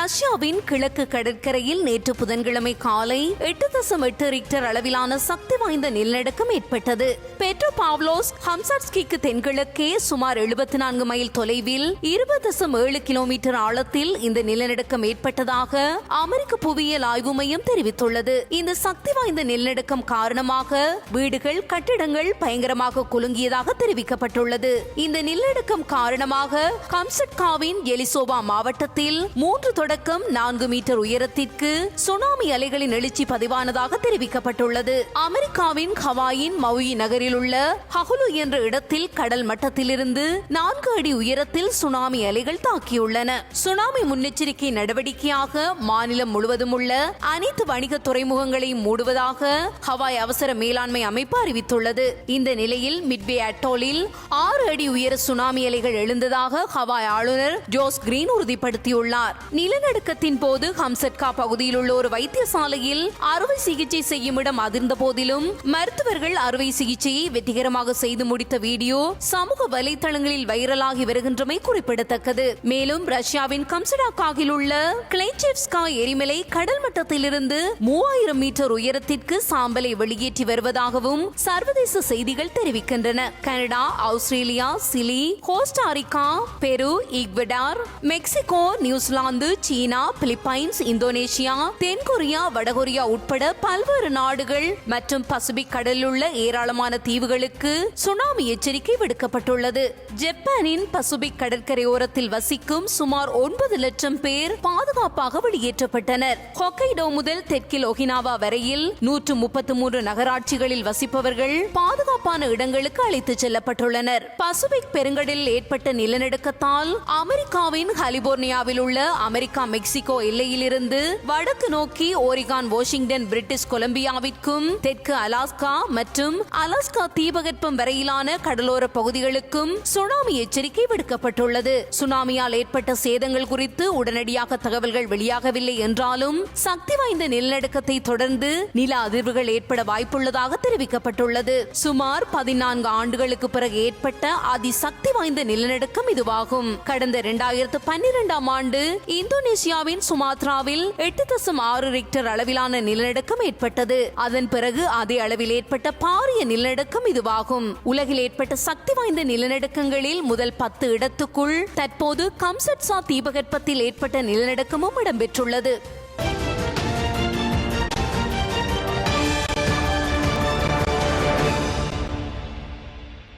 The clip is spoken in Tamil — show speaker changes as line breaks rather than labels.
ரஷ்யாவின் கிழக்கு கடற்கரையில் நேற்று புதன்கிழமை காலை எட்டு தசம் எட்டு ரிக்டர் அளவிலான சக்தி வாய்ந்த நிலநடுக்கம் ஏற்பட்டது. பெட்ரோ பாவ்லோஸ் ஹம்சாட்ஸ்கிக்கு தென்கிழக்கே சுமார் எழுபத்தி நான்கு மைல் தொலைவில் இருபது தசம் ஏழு கிலோமீட்டர் ஆழத்தில் இந்த நிலநடுக்கம் ஏற்பட்டதாக அமெரிக்க புவியியல் ஆய்வு மையம் தெரிவித்துள்ளது. இந்த சக்தி வாய்ந்த நிலநடுக்கம் காரணமாக வீடுகள் கட்டிடங்கள் பயங்கரமாக குலுங்கியதாக தெரிவிக்கப்பட்டுள்ளது. இந்த நிலநடுக்கம் காரணமாக கம்சட்காவின் எலிசோபா மாவட்டத்தில் மூன்று உள்ளடக்கம் நான்கு மீட்டர் உயரத்திற்கு சுனாமி அலைகளின் எழுச்சி பதிவானதாக தெரிவிக்கப்பட்டுள்ளது. அமெரிக்காவின் ஹவாயின் மவுயி நகரில் உள்ள ஹகுலு என்ற இடத்தில் கடல் மட்டத்திலிருந்து நான்கு அடி உயரத்தில் சுனாமி அலைகள் தாக்கியுள்ளன. சுனாமி முன்னெச்சரிக்கை நடவடிக்கையாக மாநிலம் முழுவதும் உள்ள அனைத்து வணிக துறைமுகங்களையும் மூடுவதாக ஹவாய் அவசர மேலாண்மை அமைப்பு அறிவித்துள்ளது. இந்த நிலையில் மிட்வே அட்டோலில் ஆறு அடி உயர சுனாமி அலைகள் எழுந்ததாக ஹவாய் ஆளுநர் ஜோஸ் கிரீன் உறுதிப்படுத்தியுள்ளார். நில நிலநடுக்கத்தின் போது ஹம்சட்கா பகுதியில் உள்ள ஒரு வைத்தியசாலையில் அறுவை சிகிச்சை செய்யும் இடம் அதிர்ந்த போதிலும் மருத்துவர்கள் அறுவை சிகிச்சையை வெற்றிகரமாக செய்து முடித்த வீடியோ சமூக வலைதளங்களில் வைரலாகி வருகின்றமை குறிப்பிடத்தக்கது. மேலும் ரஷ்யாவின் கம்சடாக்காகில் உள்ள கிளைச்செவ்ஸ்கா எரிமலை கடல் மட்டத்திலிருந்து மூவாயிரம் மீட்டர் உயரத்திற்கு சாம்பலை வெளியேற்றி வருவதாகவும் சர்வதேச செய்திகள் தெரிவிக்கின்றன. Canada Australia Chile Costa Rica Peru Ecuador Mexico New Zealand China Philippines Indonesia தென்கொரியா வடகொரியா உட்பட பல்வேறு நாடுகள் மற்றும் பசிபிக் கடலில் உள்ள ஏராளமான தீவுகளுக்கு சுனாமி எச்சரிக்கை விடுக்கப்பட்டுள்ளது. ஜப்பானின் பசிபிக் கடற்கரையோரத்தில் வசிக்கும் சுமார் ஒன்பது லட்சம் பேர் பாதுகாப்பாக வெளியேற்றப்பட்டனர். ஹொக்கைடோ முதல் தெற்கில் ஒகினாவா வரையில் நூற்று முப்பத்தி மூன்று நகராட்சிகளில் வசிப்பவர்கள் பாதுகாப்பான இடங்களுக்கு அழைத்துச் செல்லப்பட்டுள்ளனர். பசிபிக் பெருங்கடலில் ஏற்பட்ட நிலநடுக்கத்தால் அமெரிக்காவின் கலிபோர்னியாவில் உள்ள அமெரிக்க அமெரிக்கா மெக்சிகோ எல்லையிலிருந்து வடக்கு நோக்கி ஓரிகான் வாஷிங்டன் பிரிட்டிஷ் கொலம்பியாவிற்கும் தெற்கு அலாஸ்கா மற்றும் அலாஸ்கா தீபகற்பம் வரையிலான கடலோர பகுதிகளுக்கும் சுனாமி எச்சரிக்கை விடுக்கப்பட்டுள்ளது. சுனாமியால் ஏற்பட்ட சேதங்கள் குறித்து உடனடியாக தகவல்கள் வெளியாகவில்லை என்றாலும் சக்தி வாய்ந்த நிலநடுக்கத்தை தொடர்ந்து நில அதிர்வுகள் ஏற்பட வாய்ப்புள்ளதாக தெரிவிக்கப்பட்டுள்ளது. சுமார் பதினான்கு ஆண்டுகளுக்கு பிறகு ஏற்பட்ட அதிசக்தி வாய்ந்த நிலநடுக்கம் இதுவாகும். கடந்த இரண்டாயிரத்து பன்னிரெண்டாம் ஆண்டு இந்தோனேசியாவின் சுமாத்ராவில் எட்டு தசம் ஆறு ரிக்டர் அளவிலான நிலநடுக்கம் ஏற்பட்டது. அதன் பிறகு அதே அளவில் ஏற்பட்ட பாரிய நிலநடுக்கம் இதுவாகும். உலகில் ஏற்பட்ட சக்தி வாய்ந்த நிலநடுக்கங்களில் முதல் பத்து இடத்துக்குள் தற்போது கம்சட்சா தீபகற்பத்தில் ஏற்பட்ட நிலநடுக்கமும் இடம்பெற்றுள்ளது.